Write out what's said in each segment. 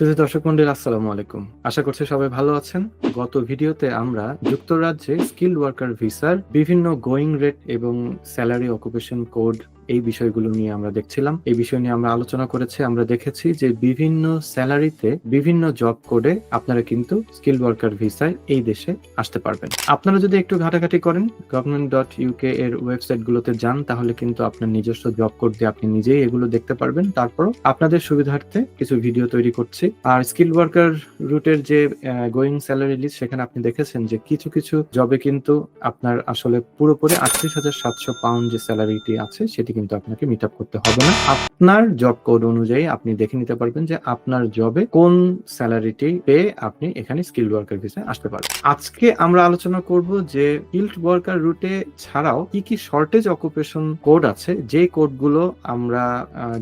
শুধু দর্শক মন্ডল, আসসালামু আলাইকুম। আশা করছি সবাই ভালো আছেন। গত ভিডিওতে আমরা যুক্তরাজ্যে স্কিল ওয়ার্কার ভিসার বিভিন্ন গোয়িং রেট এবং স্যালারি অকুপেশন কোড এই বিষয়গুলো নিয়ে আমরা দেখছিলাম। এই বিষয় নিয়ে আমরা আলোচনা করেছি, আমরা দেখেছি যে বিভিন্ন স্যালারিতে বিভিন্ন জব কোডে আপনারা কিন্তু স্কিল ওয়ার্কার ভিসায় এই দেশে আসতে পারবেন। আপনারা যদি একটু ঘাটাঘাটি করেন গভর্নমেন্ট ডট ইউকে এর ওয়েবসাইট গুলোতে যান, তাহলে কিন্তু আপনার নিজস্ব জব কোড দিয়ে আপনি নিজেই এগুলো দেখতে পারবেন। তারপরও আপনাদের সুবিধার্থে কিছু ভিডিও তৈরি করছি। আর স্কিল ওয়ার্কার রুটের যে গোয়িং স্যালারি লিস্ট সেখানে আপনি দেখেছেন যে কিছু কিছু জবে কিন্তু আপনার আসলে পুরোপুরি আটত্রিশ হাজার সাতশো পাউন্ড যে স্যালারিটি আছে, সেটি কিন্তু আপনাকে মিট আপ করতে হবে না। আপনার জব কোড অনুযায়ী আপনি দেখে নিতে পারবেন যে আপনার জবে কোন স্যালারিটি পেয়ে আপনি এখানে স্কিল ওয়ার্কার ভিসায় আসতে পারবেন। আজকে আমরা আলোচনা করব যে স্কিল্ড ওয়ার্কার রুটে ছাড়াও কি কি শর্টেজ অকুপেশন কোড আছে, যে কোডগুলো আমরা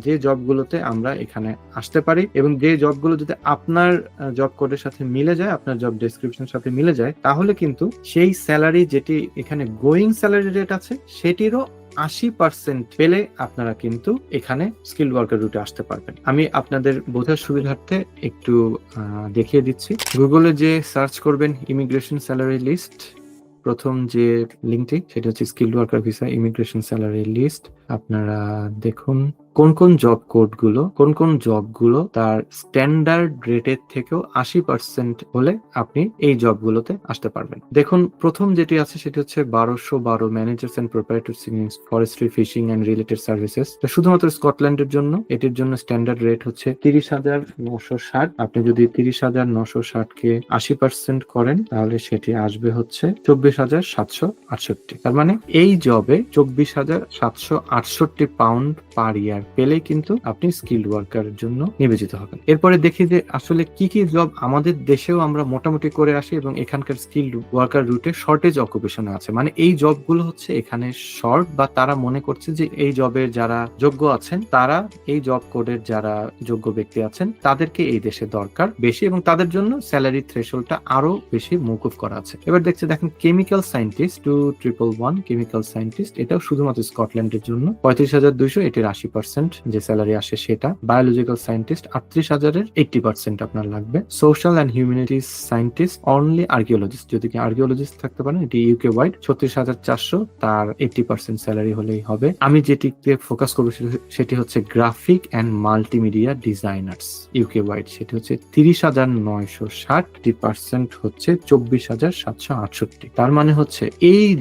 যে জবগুলোতে আমরা এখানে আসতে পারি এবং যে জবগুলো যদি আপনার জব কোডের সাথে মিলে যায়, আপনার জব ডেসক্রিপশনের সাথে মিলে যায়, তাহলে কিন্তু সেই স্যালারি যেটি এখানে গোয়িং স্যালারি রেট আছে, সেটিরও আশি পার্সেন্ট পেলে আপনারা কিন্তু এখানে স্কিল ওয়ার্কার রুটে আসতে পারবেন। আমি আপনাদের বোঝার সুবিধার্থে একটু দেখিয়ে দিচ্ছি। গুগলে যে সার্চ করবেন ইমিগ্রেশন স্যালারি লিস্ট প্রথম যে লিঙ্কটি সেটা হচ্ছে skill worker visa immigration salary list আপনারা দেখুন কোন কোন জব কোডগুলো, কোন কোন জবগুলো তার স্ট্যান্ডার্ড রেটের থেকেও আশি পার্সেন্ট হলে আপনি এই জবগুলোতে আসতে পারবেন। দেখুন, প্রথম যেটি আছে সেটি হচ্ছে বারোশো বারো managers and proprietors in forestry fishing and related services শুধুমাত্র স্কটল্যান্ডের জন্য এটির জন্য স্ট্যান্ডার্ড রেট হচ্ছে তিরিশ হাজার নশো ষাট। আপনি যদি তিরিশ হাজার নশো ষাট কে আশি পার্সেন্ট করেন, তাহলে সেটি আসবে হচ্ছে চব্বিশ হাজার সাতশো আটষট্টি। তার মানে এই জবে চব্বিশ হাজার সাতশো আটষট্টি পাউন্ড পার ইয়ার পেলেই কিন্তু আপনি স্কিল্ড ওয়ার্কারের জন্য নিবেচিত হবেন। এরপরে দেখি যে আসলে কি কি জব আমাদের দেশেও আমরা মোটামুটি করে আসি এবং এখানকার স্কিল্ড ওয়ার্কার রুটে শর্টেজ অকুপেশন আছে। মানে এই জবগুলো হচ্ছে এখানে শর্ট বা তারা মনে করছে যে এই জবের যারা যোগ্য আছেন, তারা এই জব কোডের যারা যোগ্য ব্যক্তি আছেন, তাদেরকে এই দেশে দরকার বেশি এবং তাদের জন্য স্যালারি থ্রেশলটা আরও বেশি মৌকুফ করা আছে। এবার দেখছে, দেখেন chemical scientist two triple one chemical scientist এটাও শুধুমাত্র স্কটল্যান্ডের জন্য পঁয়ত্রিশ হাজার দুইশো এটির আশি পার্সেন্ট যে স্যালারি আসে সেটা। বায়োলজিক্যাল সায়েন্টিস্ট আটত্রিশ হাজারের এইটটি পার্সেন্ট আপনার লাগবে। Social and humanities scientist only archaeologist যদি কি আর্কিওলজিস্ট থাকতে পারেন, এটি ইউকে ওয়াইড ছত্রিশ হাজার চারশো, তার এইটটি পার্সেন্ট স্যালারি হলেই হবে। আমি যেটিতে ফোকাস করব সেটি- হচ্ছে graphic and multimedia designers UK wide সেটি হচ্ছে তিরিশ হাজার নয়শো ষাট পার্সেন্ট হচ্ছে চব্বিশ হাজার সাতশো আটষট্টি। তার মানে হচ্ছে এই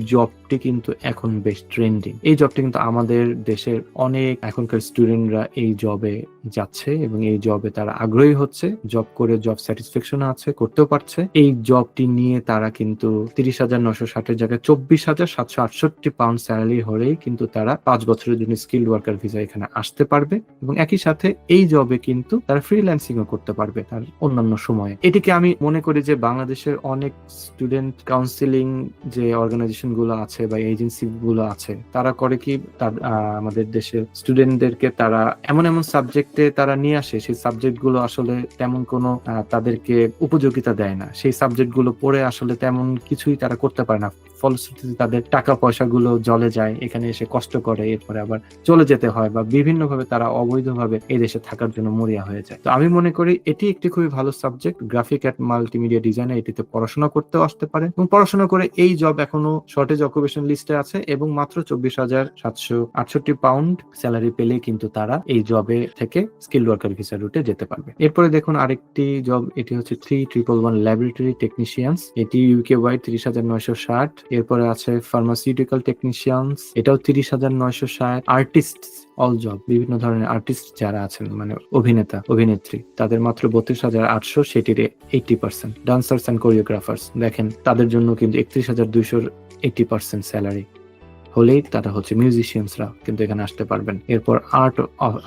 জবটি কিন্তু এখন বেশ ট্রেন্ডিং এই জবটি কিন্তু আমাদের দেশের অনেক এখনকার স্টুডেন্টরা এই জবে যাচ্ছে এবং এই জবে তারা আগ্রহী হচ্ছে। জব করে জব স্যাটিসফ্যাকশন আছে, করতেও পারছে। এই জবটি নিয়ে তারা কিন্তু তিরিশ হাজার নশো ষাটের জায়গায় চব্বিশ হাজার সাতশো আটষট্টি পাউন্ড স্যালারি হলেই কিন্তু তারা পাঁচ বছরের জন্য স্কিল্ড ওয়ার্কার ভিসা এখানে আসতে পারবে এবং একই সাথে এই জবে কিন্তু তারা ফ্রিল্যান্সিংও করতে পারবে তার অন্যান্য সময়ে। এটিকে আমি মনে করি যে বাংলাদেশের অনেক স্টুডেন্ট কাউন্সিলিং যে অর্গানাইজেশনগুলো আছে বা এজেন্সি গুলো আছে, তারা করে কি আমাদের দেশে স্টুডেন্টদেরকে তারা এমন এমন সাবজেক্টে তারা নিয়ে আসে, সেই সাবজেক্টগুলো আসলে তেমন কোনো তাদেরকে উপযোগিতা দেয় না। সেই সাবজেক্টগুলো পড়ে আসলে তেমন কিছুই তারা করতে পারে না। ফলশ্রুতিতে তাদের টাকা পয়সা গুলো জলে যায়, এখানে এসে কষ্ট করে, এরপরে আবার চলে যেতে হয় বা বিভিন্নভাবে তারা অবৈধভাবে এই দেশে থাকার জন্য মরিয়া হয়ে যায়। তো আমি মনে করি এটি একটি খুবই ভালো সাবজেক্ট, গ্রাফিক অ্যাট মাল্টিমিডিয়া ডিজাইনে এটিতে পড়াশোনা করতেও আসতে পারে এবং পড়াশোনা করে এই জব এখনও শর্টেজ অকুপেশন লিস্টে আছে এবং মাত্র চব্বিশ হাজার সাতশো আটষট্টি পাউন্ড স্যালারি পেলে কিন্তু তারা এই জবে থেকে স্কিল ওয়ার্কার ভিসা রুটে যেতে পারবে। এরপরে দেখুন আরেকটি জব, এটি হচ্ছে three triple one laboratory technicians, এটি ইউকে ওয়াই তিরিশ হাজার নয়শো ষাট এরপরে আছে ফার্মাসিউটিক্যাল টেকনিশিয়ানস এটাও তিরিশ হাজার নয়শো ষাট আর্টিস্ট অল জব বিভিন্ন ধরনের আর্টিস্ট যারা আছেন মানে অভিনেতা, অভিনেত্রী, তাদের মাত্র বত্রিশ হাজার আটশো, সেটির eighty percent dancers and choreographers দেখেন, তাদের জন্য কিন্তু একত্রিশ হাজার দুইশোর এইটি পার্সেন্ট স্যালারি হলেই তারা হচ্ছে মিউজিশিয়ানসরা কিন্তু এখানে আসতে পারবেন। এরপর art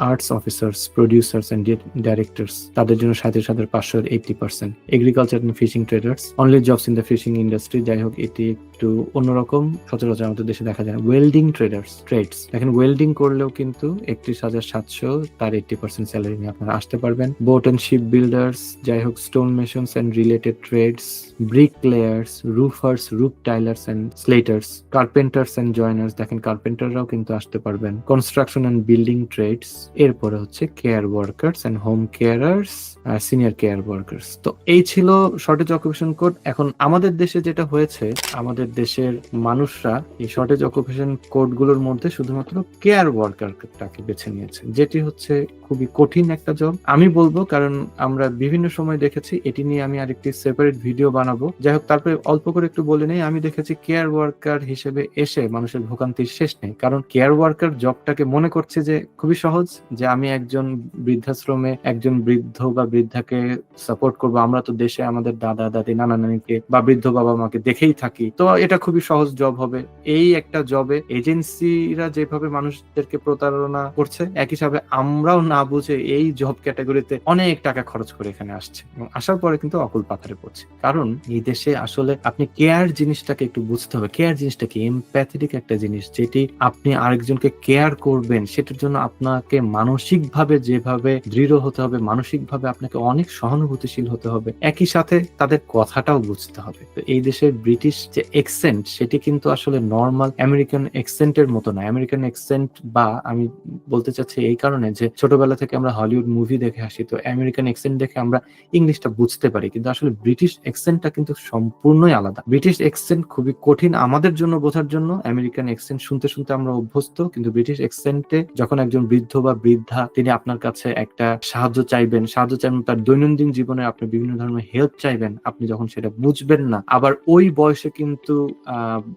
arts officers producers and directors তাদের জন্য সাঁত্রিশ হাজার পাঁচশো eighty percent agriculture and fishing traders only jobs in the fishing industry যাই হোক, এটি একটু অন্যরকম, সচরাচর আমাদের দেশে দেখা যায় ওয়েল্ডিং ট্রেডার্স ট্রেডস এখন ওয়েল্ডিং করলেও কিন্তু একত্রিশ হাজার সাতশো তার এইটটি পার্সেন্ট স্যালারি নিয়ে আপনারা আসতে পারবেন। বোট অ্যান্ড শিপ বিল্ডার্স যাই হোক stone masons and related trades brick layers roofers roof tilers and slaters carpenters and joiners দেখেন কার্পেন্টাররাও কিন্তু আসতে পারবেন। কনস্ট্রাকশন অ্যান্ড বিল্ডিং ট্রেডস এরপরে হচ্ছে care workers and home carers R senior care workers তো এই ছিল শর্টেজ অকুপেশন কোড এখন আমাদের দেশে যেটা হয়েছে, আমাদের দেশের মানুষরা এই শর্টেজ অকুপেশন কোডগুলোর মধ্যে শুধুমাত্র কেয়ার ওয়ার্কারটাকে বেছে নিয়েছে। যেটি হচ্ছে খুবই কঠিন একটা জব আমি বলব, কারণ আমরা বিভিন্ন সময় দেখেছি, এটি নিয়ে আমি আরেকটি সেপারেট ভিডিও বানাবো। যাই হোক, তারপরে অল্প করে একটু বলে নেই, আমি দেখেছি কেয়ার ওয়ার্কার হিসেবে এসে মানুষের ভোগান্তির শেষ নেই। কারণ কেয়ার ওয়ার্কার জবটাকে মনে করছে যে খুবই সহজ, যে আমি একজন বৃদ্ধাশ্রমে একজন বৃদ্ধ বা বৃদ্ধাকে সাপোর্ট করব। আমরা তো দেশে আমাদের দাদা, দাদি নানা নানিকে বা বৃদ্ধ বাবা মাকে দেখেই থাকি। তো এটা খুবই সহজ জব হবে। এই একটা জবে এজেন্সিরা যেভাবে মানুষদেরকে প্রতারণা করছে এক হিসাবে আমরাও না বুঝে এই জব ক্যাটাগরিতে অনেক টাকা খরচ করে এখানে আসছে এবং আসার পরে কিন্তু অকুল পাথারে পড়ছে। কারণ এই দেশে আসলে আপনি কেয়ার জিনিসটাকে একটু বুঝতে হবে। কেয়ার জিনিসটা কি? এমপ্যাথেটিক একটা জিনিস যেটি আপনি আরেকজনকে কেয়ার করবেন, সেটার জন্য আপনাকে মানসিকভাবে যেভাবে দৃঢ় হতে হবে, মানসিকভাবে আপনাকে অনেক সহানুভূতিশীল হতে হবে, একই সাথে তাদের কথাটাও বুঝতে হবে। তো এই দেশের ব্রিটিশ যে এক্সেন্ট সেটি কিন্তু আসলে নর্মাল আমেরিকান এক্সেন্টের মতো না আমেরিকান এক্সেন্ট বা আমি বলতে চাচ্ছি এই কারণে যে ছোটবেলা থেকে আমরা হলিউড মুভি দেখে আসি, তো আমেরিকান এক্সেন্ট দেখে আমরা ইংলিশটা বুঝতে পারি। কিন্তু আসলে ব্রিটিশ এক্সেন্টটা কিন্তু সম্পূর্ণই আলাদা। ব্রিটিশ এক্সেন্ট খুবই কঠিন আমাদের জন্য বোঝার জন্য। আমেরিকান এক্সেন্ট শুনতে শুনতে আমরা অভ্যস্ত, কিন্তু ব্রিটিশ এক্সেন্টে যখন একজন বৃদ্ধ বা বৃদ্ধা, তিনি আপনার কাছে একটা সাহায্য চাইবেন সাহায্য চাইবেন, তার দৈনন্দিন জীবনে আপনি বিভিন্ন ধরনের হেল্প চাইবেন, আপনি যখন সেটা বুঝবেন না, আবার ওই বয়সে কিন্তু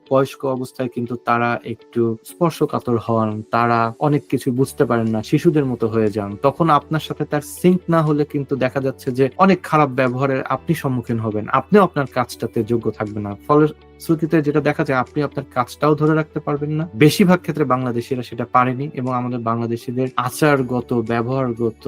বয়স্ক অবস্থায় কিন্তু তারা একটু স্পর্শকাতর হন, তারা অনেক কিছু বুঝতে পারেন না, শিশুদের মতো হয়ে যান। তখন আপনার সাথে তার সিঙ্ক না হলে কিন্তু দেখা যাচ্ছে যে অনেক খারাপ ব্যবহারের আপনি সম্মুখীন হবেন, আপনিও আপনার কাজটাতে যোগ্য থাকবেন না। ফলে শ্রুতিতে যেটা দেখা যায়, আপনি আপনার কাজটাও ধরে রাখতে পারবেন না। বেশিরভাগ ক্ষেত্রে বাংলাদেশিরা সেটা পারেনি এবং আমাদের বাংলাদেশিদের আচারগত, ব্যবহারগত,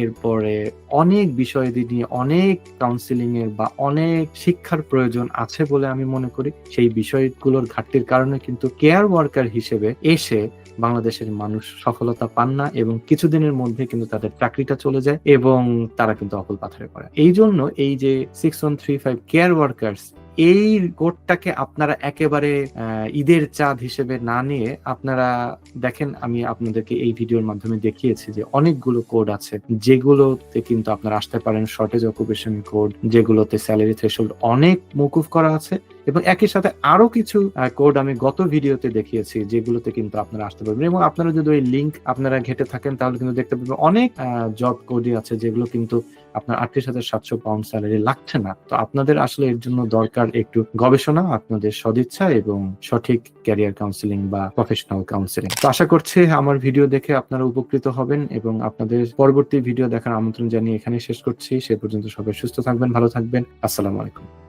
এরপরে অনেক বিষয় নিয়ে অনেক কাউন্সিলিং এর বা অনেক শিক্ষার প্রয়োজন আছে বলে আমি মনে করি। সেই বিষয়গুলোর ঘাটতির কারণে কিন্তু কেয়ার ওয়ার্কার হিসেবে এসে বাংলাদেশের মানুষ সফলতা পান না এবং কিছুদিনের মধ্যে কিন্তু তাদের চাকরিটা চলে যায় এবং তারা কিন্তু অকল পাথরে পড়ে। এই জন্য এই যে six one three five care workers এই কোডটাকে আপনারা একেবারে ঈদের চাঁদ হিসেবে না নিয়ে আপনারা দেখেন, আমি আপনাদেরকে এই ভিডিওর মাধ্যমে দেখিয়েছি যে অনেকগুলো কোড আছে যেগুলোতে কিন্তু আপনারা আসতে পারেন শর্টেজ অকুপেশন কোড, যেগুলোতে স্যালারি থ্রেশহোল্ড অনেক মকুফ করা আছে। এবং একই সাথে আরও কিছু কোড আমি গত ভিডিওতে দেখিয়েছি যেগুলোতে কিন্তু আপনারা আসতে পারবেন। এবং আপনারা যদি ওই লিঙ্ক আপনারা ঘেটে থাকেন, তাহলে কিন্তু দেখতে পাবেন অনেক জব কোডই আছে যেগুলো কিন্তু আপনার আটত্রিশ হাজার সাতশো পাউন্ড স্যালারি লাগছে না। তো আপনাদের আসলে এর জন্য দরকার একটু গবেষণা, আপনাদের সদিচ্ছা এবং সঠিক ক্যারিয়ার কাউন্সিলিং বা প্রফেশনাল কাউন্সিলিং তো আশা করছি আমার ভিডিও দেখে আপনারা উপকৃত হবেন এবং আপনাদের পরবর্তী ভিডিও দেখার আমন্ত্রণ জানিয়ে এখানে শেষ করছি। সে পর্যন্ত সবাই সুস্থ থাকবেন, ভালো থাকবেন। আসসালামু আলাইকুম।